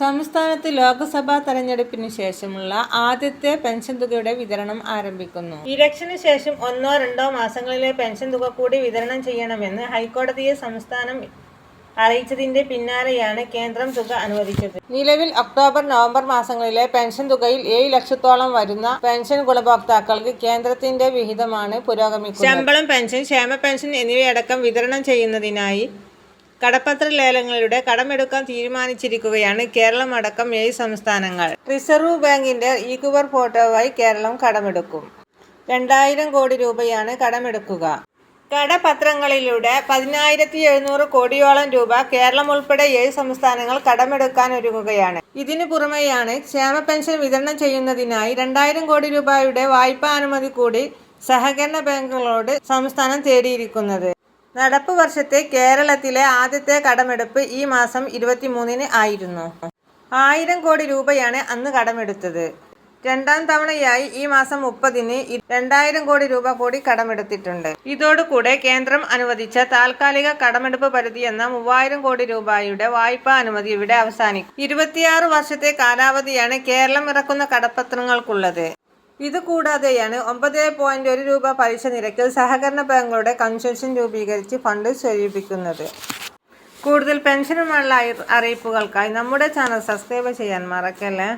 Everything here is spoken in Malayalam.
സംസ്ഥാനത്ത് ലോക്സഭാ തെരഞ്ഞെടുപ്പിന് ശേഷമുള്ള ആദ്യത്തെ പെൻഷൻ തുകയുടെ വിതരണം ആരംഭിക്കുന്നു. ഇലക്ഷന് ശേഷം ഒന്നോ രണ്ടോ മാസങ്ങളിലെ പെൻഷൻ തുക കൂടി വിതരണം ചെയ്യണമെന്ന് ഹൈക്കോടതിയെ സംസ്ഥാനം അറിയിച്ചതിന്റെ പിന്നാലെയാണ് കേന്ദ്രം തുക അനുവദിച്ചത്. നിലവിൽ ഒക്ടോബർ നവംബർ മാസങ്ങളിലെ പെൻഷൻ തുകയിൽ ഏഴ് ലക്ഷത്തോളം വരുന്ന പെൻഷൻ ഗുണഭോക്താക്കൾക്ക് കേന്ദ്രത്തിന്റെ വിഹിതമാണ് പുരോഗമിക്കുന്നത്. ശമ്പളം പെൻഷൻ ക്ഷേമ പെൻഷൻ എന്നിവയടക്കം വിതരണം ചെയ്യുന്നതിനായി കടപ്പത്ര ലേലങ്ങളിലൂടെ കടമെടുക്കാൻ തീരുമാനിച്ചിരിക്കുകയാണ് കേരളം അടക്കം ഏഴ് സംസ്ഥാനങ്ങൾ. റിസർവ് ബാങ്കിന്റെ ഈക്വർ ഫോട്ടോവായി കേരളം കടമെടുക്കും. രണ്ടായിരം കോടി രൂപയാണ് കടമെടുക്കുക. കടപത്രങ്ങളിലൂടെ പതിനായിരത്തി എഴുന്നൂറ് കോടിയോളം രൂപ കേരളം ഉൾപ്പെടെ ഏഴ് സംസ്ഥാനങ്ങൾ കടമെടുക്കാൻ ഒരുങ്ങുകയാണ്. ഇതിനു പുറമെയാണ് ക്ഷേമ പെൻഷൻ വിതരണം ചെയ്യുന്നതിനായി രണ്ടായിരം കോടി രൂപയുടെ വായ്പാ അനുമതി കൂടി സഹകരണ ബാങ്കുകളോട് സംസ്ഥാനം തേടിയിരിക്കുന്നത്. നടപ്പ് വർഷത്തെ കേരളത്തിലെ ആദ്യത്തെ കടമെടുപ്പ് ഈ മാസം ഇരുപത്തിമൂന്നിന് ആയിരുന്നു. ആയിരം കോടി രൂപയാണ് അന്ന് കടമെടുത്തത്. രണ്ടാം തവണയായി ഈ മാസം മുപ്പതിന് രണ്ടായിരം കോടി രൂപ കൂടി കടമെടുത്തിട്ടുണ്ട്. ഇതോടുകൂടെ കേന്ദ്രം അനുവദിച്ച താൽക്കാലിക കടമെടുപ്പ് പരിധി എന്ന മൂവായിരം കോടി രൂപയുടെ വായ്പാ അനുമതി ഇവിടെ അവസാനിക്കും. ഇരുപത്തിയാറ് വർഷത്തെ കാലാവധിയാണ് കേരളം ഇറക്കുന്ന കടപ്പത്രങ്ങൾക്കുള്ളത്. ഇത് കൂടാതെയാണ് ഒമ്പത് പോയിന്റ് ഒരു രൂപ പലിശ നിരക്കിൽ സഹകരണ ബാങ്കുകളുടെ കൺസെഷൻ രൂപീകരിച്ച് ഫണ്ട് സ്വരൂപിക്കുന്നത്. കൂടുതൽ പെൻഷനുമുള്ള അറിയിപ്പുകൾക്കായി നമ്മുടെ ചാനൽ സബ്സ്ക്രൈബ് ചെയ്യാൻ മറക്കല്ലേ?